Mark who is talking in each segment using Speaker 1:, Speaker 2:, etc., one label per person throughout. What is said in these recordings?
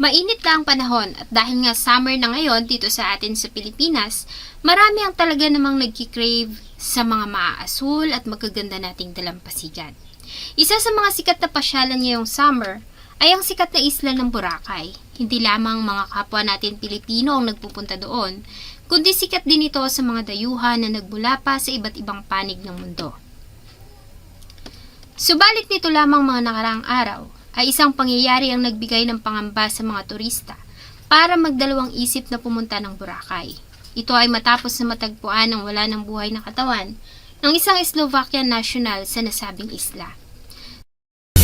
Speaker 1: Mainit na ang panahon at dahil nga summer na ngayon dito sa atin sa Pilipinas, marami ang talaga namang nagkikrave sa mga maaasul at magaganda nating dalampasigan. Isa sa mga sikat na pasyalan ngayong summer ay ang sikat na isla ng Boracay. Hindi lamang mga kapwa natin Pilipino ang nagpupunta doon, kundi sikat din ito sa mga dayuhan na nagmula pa sa iba't ibang panig ng mundo. Subalit nito lamang mga nakaraang araw ay isang pangyayari ang nagbigay ng pangamba sa mga turista para magdalawang isip na pumunta ng Boracay. Ito ay matapos na matagpuan ng wala ng buhay na katawan ng isang Slovakian national sa nasabing isla.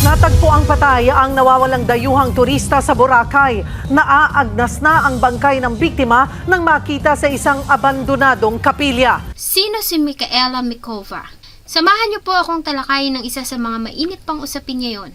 Speaker 2: Natagpo ang patay ang nawawalang dayuhang turista sa Boracay. Naaagnas na ang bangkay ng biktima nang makita sa isang abandonadong kapilya.
Speaker 1: Sino si Micaela Mikova? Samahan niyo po akong talakayin ng isa sa mga mainit pang usapin ngayon,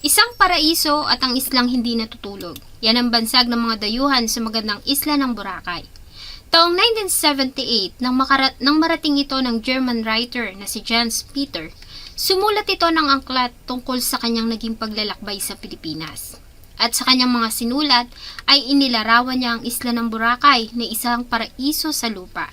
Speaker 1: Isang paraiso at ang islang hindi natutulog. Yan ang bansag ng mga dayuhan sa magandang isla ng Boracay. Taong 1978, nang, makarat, nang marating ito ng German writer na si Jens Peter, sumulat ito ng angklat tungkol sa kanyang naging paglalakbay sa Pilipinas. At sa kanyang mga sinulat ay inilarawan niya ang isla ng Boracay na isang paraiso sa lupa.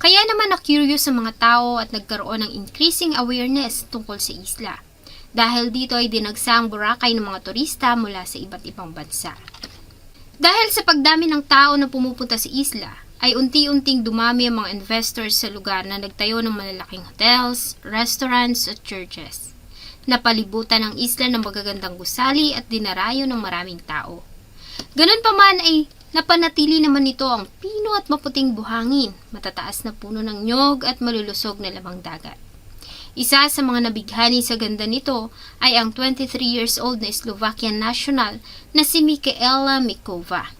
Speaker 1: Kaya naman na-curious sa mga tao at nagkaroon ng increasing awareness tungkol sa isla. Dahil dito ay dinagsa ang Boracay ng mga turista mula sa iba't ibang bansa. Dahil sa pagdami ng tao na pumupunta sa isla, ay unti-unting dumami ang mga investors sa lugar na nagtayo ng malalaking hotels, restaurants at churches. Napalibutan ang isla ng magagandang gusali at dinarayo ng maraming tao. Ganun pa man ay napanatili naman nito ang pino at maputing buhangin, matataas na puno ng nyog at malulusog na lamang dagat. Isa sa mga nabighani sa ganda nito ay ang 23 years old na Slovakian national na si Micaela Mikova.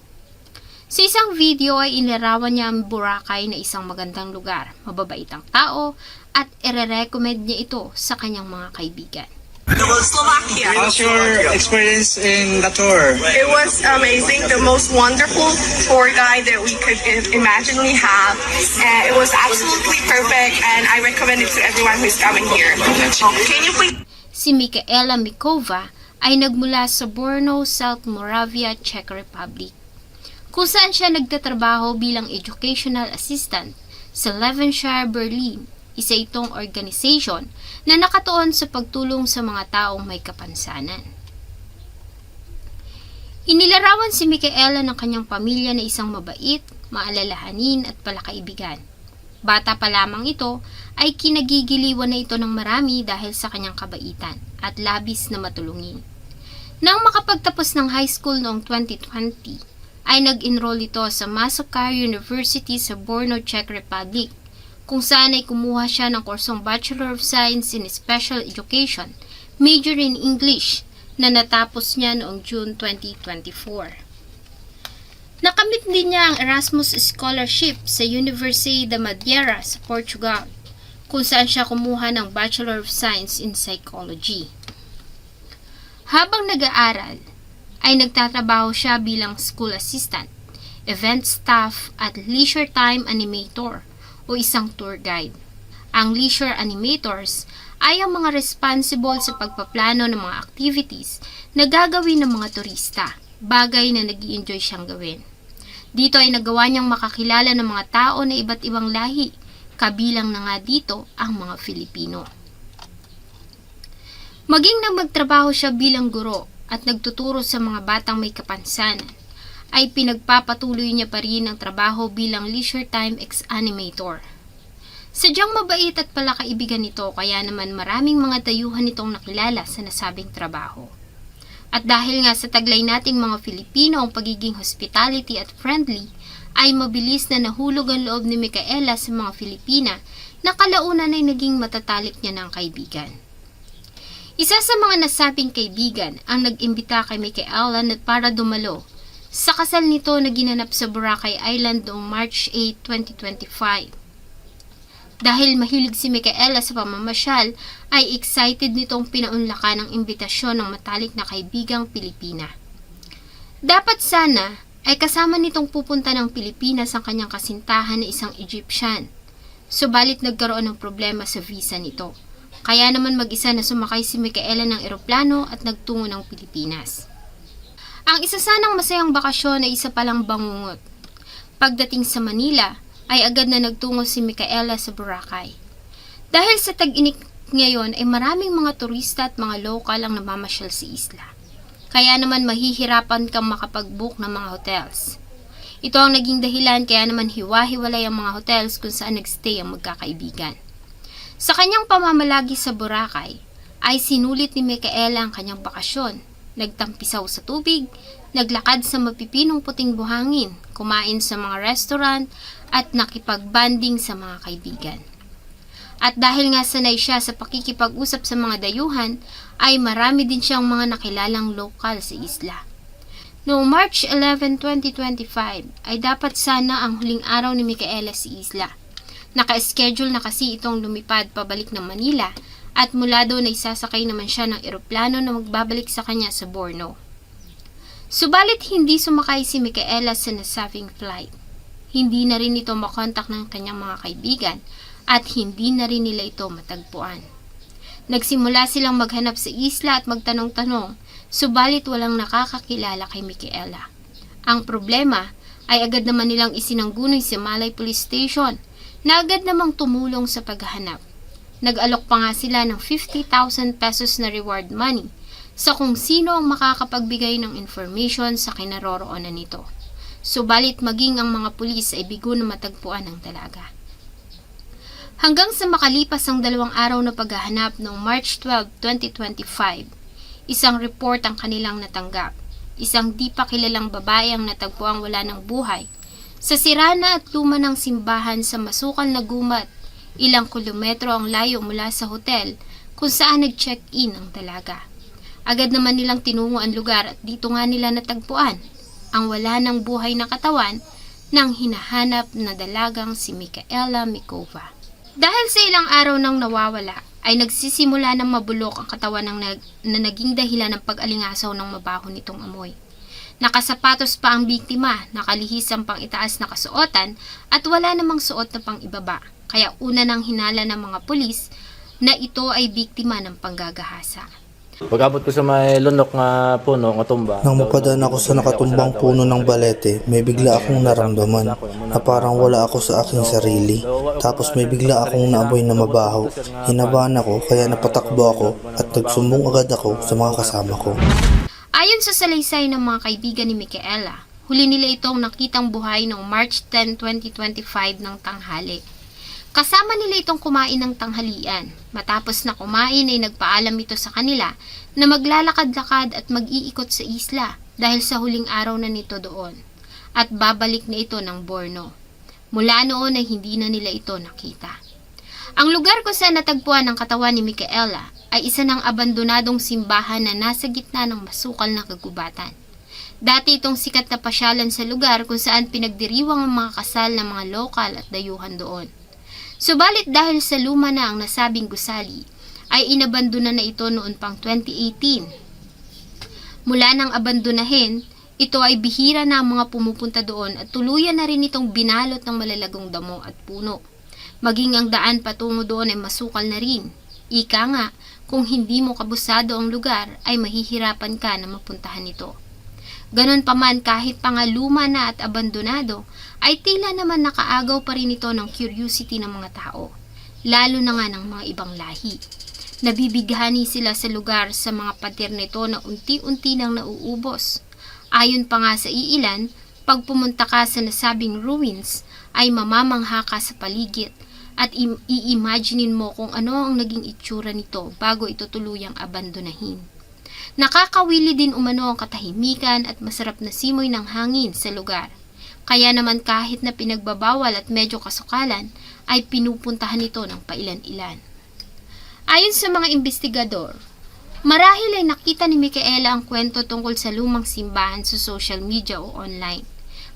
Speaker 1: Sa isang video ay inilarawan niya ang Boracay na isang magandang lugar, mababait ang tao, at ire-recommend niya ito sa kanyang mga kaibigan.
Speaker 3: Slovakia.
Speaker 4: How's your experience in the tour?
Speaker 3: It was amazing, the most wonderful tour guide that we could imaginably have. And it was absolutely perfect, and I recommend it to everyone who's coming here. Can you please?
Speaker 1: Si Micaela Mikova ay nagmula sa Brno, South Moravia, Czech Republic, kung saan siya nagtatrabaho bilang educational assistant sa Levenshire, Berlin, isa itong organization na nakatuon sa pagtulong sa mga taong may kapansanan. Inilarawan si Micaela ng kanyang pamilya na isang mabait, maalalahanin at palakaibigan. Bata pa lamang ito ay kinagigiliwan na ito ng marami dahil sa kanyang kabaitan at labis na matulungin. Nang makapagtapos ng high school noong 2020, ay nag-enroll ito sa Masakar University sa Brno, Czech Republic, kung saan ay kumuha siya ng kursong Bachelor of Science in Special Education, major in English, na natapos niya noong June 2024. Nakamit din niya ang Erasmus Scholarship sa University da Madeira sa Portugal, kung saan siya kumuha ng Bachelor of Science in Psychology. Habang nag-aaral, ay nagtatrabaho siya bilang school assistant, event staff at leisure time animator o isang tour guide. Ang leisure animators ay ang mga responsible sa pagpaplano ng mga activities na gagawin ng mga turista, bagay na nag enjoy siyang gawin. Dito ay nagawa niyang makakilala ng mga tao na iba't ibang lahi, kabilang na nga dito ang mga Filipino. Maging nang magtrabaho siya bilang guro at nagtuturo sa mga batang may kapansanan, ay pinagpapatuloy niya pa rin ang trabaho bilang leisure time ex-animator. Sadyang mabait at palakaibigan nito kaya naman maraming mga dayuhan nitong nakilala sa nasabing trabaho. At dahil nga sa taglay nating mga Filipino ang pagiging hospitality at friendly, ay mabilis na nahulog ang loob ni Micaela sa mga Filipina na kalaunan ay naging matatalik niya ng kaibigan. Isa sa mga nasabing kaibigan ang nag-imbita kay Micaela na para dumalo sa kasal nito na ginanap sa Boracay Island noong March 8, 2025. Dahil mahilig si Micaela sa pamamasyal, ay excited nitong pinaunlakan ang imbitasyon ng matalik na kaibigang Pilipina. Dapat sana ay kasama nitong pupunta ng Pilipinas ang kanyang kasintahan na isang Egyptian. Subalit nagkaroon ng problema sa visa nito. Kaya naman mag-isa na sumakay si Micaela ng eroplano at nagtungo ng Pilipinas. Ang isa sanang masayang bakasyon ay isa palang bangungot. Pagdating sa Manila, ay agad na nagtungo si Micaela sa Boracay. Dahil sa tag-init ngayon ay maraming mga turista at mga lokal ang namamasyal sa isla. Kaya naman mahihirapan kang makapag-book ng mga hotels. Ito ang naging dahilan kaya naman hiwa-hiwalay ang mga hotels kung saan nagstay ang magkakaibigan. Sa kanyang pamamalagi sa Boracay, ay sinulit ni Micaela ang kanyang bakasyon. Nagtampisaw sa tubig, naglakad sa mapipinong puting buhangin, kumain sa mga restaurant, at nakipag-banding sa mga kaibigan. At dahil nga sanay siya sa pakikipag-usap sa mga dayuhan, ay marami din siyang mga nakilalang lokal sa isla. Noong March 11, 2025, ay dapat sana ang huling araw ni Micaela sa isla. Naka-schedule na kasi itong lumipad pabalik ng Manila at mula doon ay sasakay naman siya ng eroplano na magbabalik sa kanya sa Borno. Subalit hindi sumakay si Micaela sa nasabing flight. Hindi na rin ito makontak ng kanyang mga kaibigan at hindi na rin nila ito matagpuan. Nagsimula silang maghanap sa isla at magtanong-tanong, subalit walang nakakakilala kay Micaela. Ang problema ay agad naman nilang isinanggunoy sa Malay Police Station na agad namang tumulong sa paghahanap. Nag-alok pa nga sila ng 50,000 pesos na reward money sa kung sino ang makakapagbigay ng information sa kinaroroonan nito. Subalit maging ang mga pulis ay bigo na matagpuan ang dalaga. Hanggang sa makalipas ang dalawang araw na paghahanap noong March 12, 2025, isang report ang kanilang natanggap. Isang di pa kilalang babae ang natagpuang wala ng buhay. Sa sirana at luma ng simbahan sa masukal na gumat, ilang kilometro ang layo mula sa hotel kung saan nag-check-in ang dalaga. Agad naman nilang tinungo ang lugar at dito nga nila natagpuan ang wala ng buhay na katawan ng hinahanap na dalagang si Micaela Mikova. Dahil sa ilang araw nang nawawala, ay nagsisimula ng mabulok ang katawan ng nag, na naging dahilan ng pag-alingasaw ng mabaho nitong amoy. Nakasapatos pa ang biktima, nakalihis ang pang itaas na kasuotan at wala namang suot na pang ibaba. Kaya una nang hinala ng mga pulis na ito ay biktima ng panggagahasa.
Speaker 5: Pag-abot ko sa may lunok nga puno, nga tumba.
Speaker 6: Nang mapadaan ako sa nakatumbang puno ng balete, may bigla akong naramdaman na parang wala ako sa aking sarili. Tapos may bigla akong naamoy na mabaho. Hinabahan ako kaya napatakbo ako at nagsumbong agad ako sa mga kasama ko.
Speaker 1: Ayon sa salaysay ng mga kaibigan ni Micaela, huli nila itong nakitang buhay noong March 10, 2025 ng tanghali. Kasama nila itong kumain ng tanghalian. Matapos na kumain ay nagpaalam ito sa kanila na maglalakad-lakad at mag-iikot sa isla dahil sa huling araw na nito doon. At babalik na ito ng Borno. Mula noon ay hindi na nila ito nakita. Ang lugar kung saan natagpuan ang katawan ni Micaela ay isa ng abandonadong simbahan na nasa gitna ng masukal na kagubatan. Dati itong sikat na pasyalan sa lugar kung saan pinagdiriwang ang mga kasal ng mga lokal at dayuhan doon. Subalit dahil sa luma na ang nasabing gusali, ay inabandona na ito noon pang 2018. Mula nang abandonahin, ito ay bihira na ang mga pumupunta doon at tuluyan na rin itong binalot ng malalagong damo at puno. Maging ang daan patungo doon ay masukal na rin. Ika nga, kung hindi mo kabusado ang lugar, ay mahihirapan ka na mapuntahan ito. Ganon pa man kahit pa nga luma na at abandonado, ay tila naman nakaagaw pa rin ito ng curiosity ng mga tao, lalo na nga ng mga ibang lahi. Nabibighani sila sa lugar sa mga pader nito na unti-unti nang nauubos. Ayon pa nga sa iilan, pag pumunta ka sa nasabing ruins, ay mamamangha ka sa paligid at im- i-imaginein mo kung ano ang naging itsura nito bago ito tuluyang abandonahin. Nakakawili din umano ang katahimikan at masarap na simoy ng hangin sa lugar. Kaya naman kahit na pinagbabawal at medyo kasukalan, ay pinupuntahan ito ng pailan-ilan. Ayon sa mga investigador, Marahil ay nakita ni Micaela ang kwento tungkol sa lumang simbahan sa social media o online.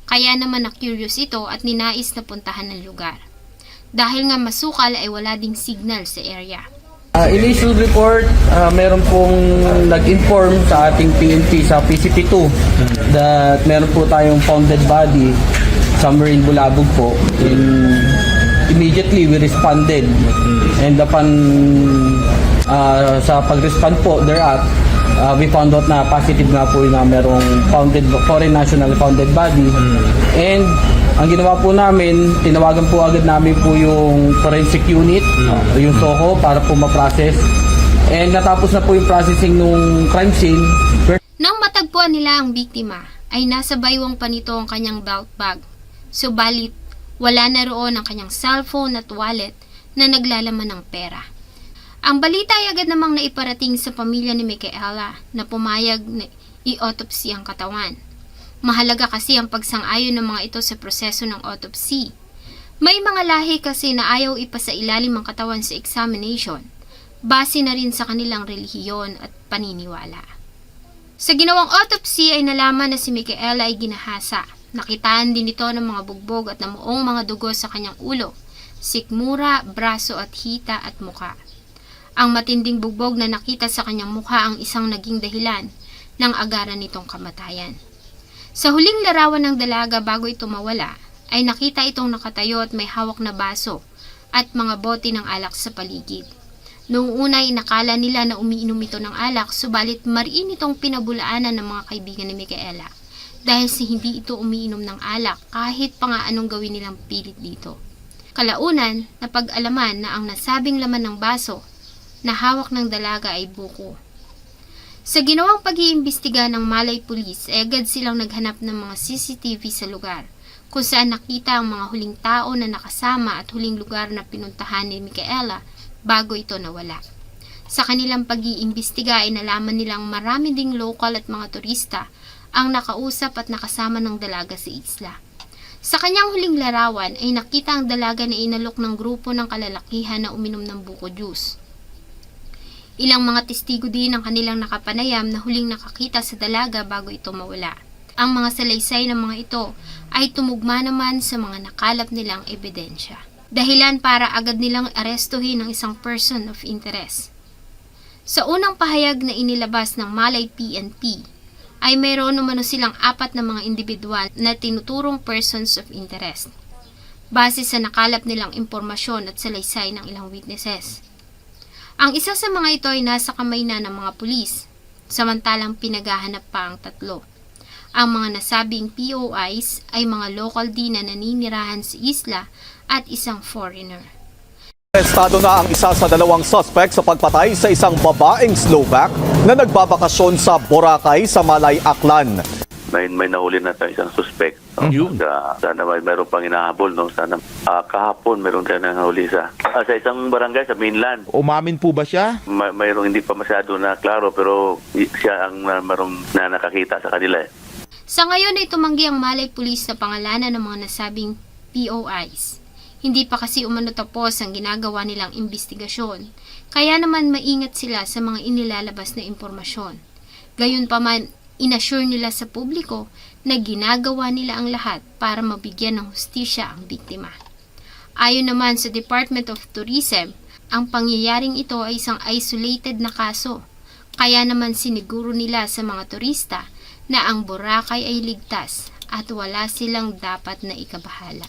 Speaker 1: Kaya naman na-curious ito at ninais na puntahan ng lugar. Dahil nga masukal ay wala ding signal sa area.
Speaker 7: Uh, initial report, uh, meron pong nag-inform sa ating PNP sa PCP2 that meron po tayong founded body somewhere in Bulabog po. In, immediately we responded and upon uh, sa pag-respond po thereat, uh, we found out na positive nga po na merong founded foreign national founded body and ang ginawa po namin, tinawagan po agad namin po yung forensic unit, uh, yung SOHO para po ma-process. And natapos na po yung processing nung crime scene.
Speaker 1: Nang matagpuan nila ang biktima, ay nasa baywang pa nito ang kanyang belt bag. Subalit, wala na roon ang kanyang cellphone at wallet na naglalaman ng pera. Ang balita ay agad namang naiparating sa pamilya ni Micaela na pumayag na i-autopsy ang katawan. Mahalaga kasi ang pagsang-ayon ng mga ito sa proseso ng autopsy. May mga lahi kasi na ayaw ipasa ilalim ang katawan sa examination, base na rin sa kanilang relihiyon at paniniwala. Sa ginawang autopsy ay nalaman na si Micaela ay ginahasa. Nakitaan din ito ng mga bugbog at namuong mga dugo sa kanyang ulo, sikmura, braso at hita at muka. Ang matinding bugbog na nakita sa kanyang mukha ang isang naging dahilan ng agaran nitong kamatayan. Sa huling larawan ng dalaga bago ito mawala, ay nakita itong nakatayo at may hawak na baso at mga bote ng alak sa paligid. Noong una ay nakala nila na umiinom ito ng alak, subalit mariin itong pinabulaanan ng mga kaibigan ni Micaela dahil sa hindi ito umiinom ng alak kahit pa nga anong gawin nilang pilit dito. Kalaunan, napag-alaman na ang nasabing laman ng baso na hawak ng dalaga ay buko. Sa ginawang pag-iimbestiga ng Malay Police, ay agad silang naghanap ng mga CCTV sa lugar kung saan nakita ang mga huling tao na nakasama at huling lugar na pinuntahan ni Micaela bago ito nawala. Sa kanilang pag-iimbestiga ay nalaman nilang marami ding local at mga turista ang nakausap at nakasama ng dalaga sa isla. Sa kanyang huling larawan ay nakita ang dalaga na inalok ng grupo ng kalalakihan na uminom ng buko juice. Ilang mga testigo din ang kanilang nakapanayam na huling nakakita sa dalaga bago ito mawala. Ang mga salaysay ng mga ito ay tumugma naman sa mga nakalap nilang ebidensya. Dahilan para agad nilang arestuhin ang isang person of interest. Sa unang pahayag na inilabas ng Malay PNP, ay mayroon umano silang apat na mga individual na tinuturong persons of interest. Base sa nakalap nilang impormasyon at salaysay ng ilang witnesses. Ang isa sa mga ito ay nasa kamay na ng mga pulis, samantalang pinaghahanap pa ang tatlo. Ang mga nasabing POIs ay mga local din na naninirahan sa isla at isang foreigner.
Speaker 8: Arestado na ang isa sa dalawang suspect sa pagpatay sa isang babaeng Slovak na nagbabakasyon sa Boracay sa Malay Aklan.
Speaker 9: May may nahuli na tayo isang suspect. No? Sa, sana may meron pang inahabol. No? Sana ah, kahapon meron tayo nahuli sa, ah, sa isang barangay sa mainland.
Speaker 10: Umamin po ba siya?
Speaker 9: May, mayroong hindi pa masyado na klaro pero siya ang uh, mayroong na nakakita sa kanila. Eh.
Speaker 1: Sa ngayon ay tumanggi ang Malay Police sa pangalanan ng mga nasabing POIs. Hindi pa kasi umano tapos ang ginagawa nilang investigasyon, kaya naman maingat sila sa mga inilalabas na impormasyon. Gayunpaman, inassure nila sa publiko na ginagawa nila ang lahat para mabigyan ng hustisya ang biktima. Ayon naman sa Department of Tourism, ang pangyayaring ito ay isang isolated na kaso. Kaya naman siniguro nila sa mga turista na ang Boracay ay ligtas at wala silang dapat na ikabahala.